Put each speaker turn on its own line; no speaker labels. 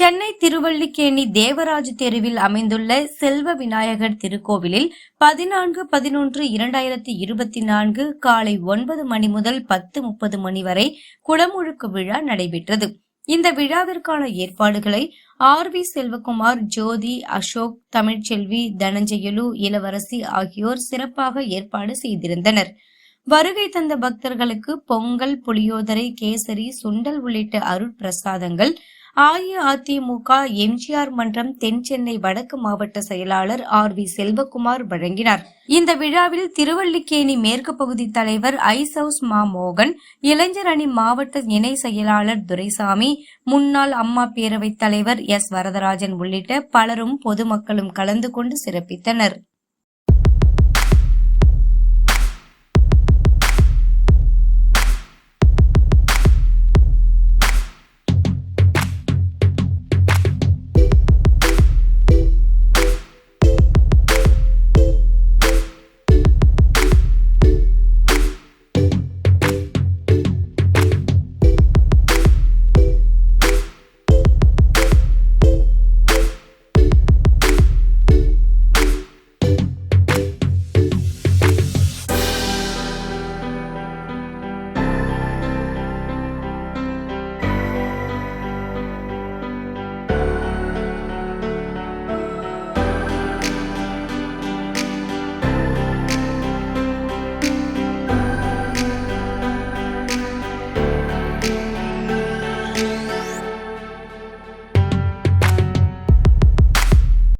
சென்னை திருவள்ளிக்கேணி தேவராஜ் தெருவில் அமைந்துள்ள செல்வ விநாயகர் திருக்கோவிலில் பதினான்கு பதினொன்று இரண்டாயிரத்தி இருபத்தி நான்கு காலை ஒன்பது மணி முதல் பத்து முப்பது மணி வரை குடமுழுக்கு விழா நடைபெற்றது. இந்த விழாவிற்கான ஏற்பாடுகளை ஆர் வி செல்வகுமார் ஜோதி அசோக் தமிழ்ச்செல்வி தனஞ்செயலு இளவரசி ஆகியோர் சிறப்பாக ஏற்பாடு செய்திருந்தனர். வருகை தந்த பக்தர்களுக்கு பொங்கல் புளியோதரை கேசரி சுண்டல் உள்ளிட்ட அருட்பிரசாதங்கள் அஇஅதிமுக எம்ஜிஆர் மன்றம் தென் சென்னை வடக்கு மாவட்ட செயலாளர் ஆர் வி செல்வகுமார் வழங்கினார். இந்த விழாவில் திருவல்லிக்கேணி மேற்கு பகுதி தலைவர் ஐசவுஸ் மா மோகன் இளைஞர் அணி மாவட்ட இணை செயலாளர் துரைசாமி முன்னாள் அம்மா பேரவைத் தலைவர் எஸ் வரதராஜன் உள்ளிட்ட பலரும் பொதுமக்களும் கலந்து கொண்டு சிறப்பித்தனர்.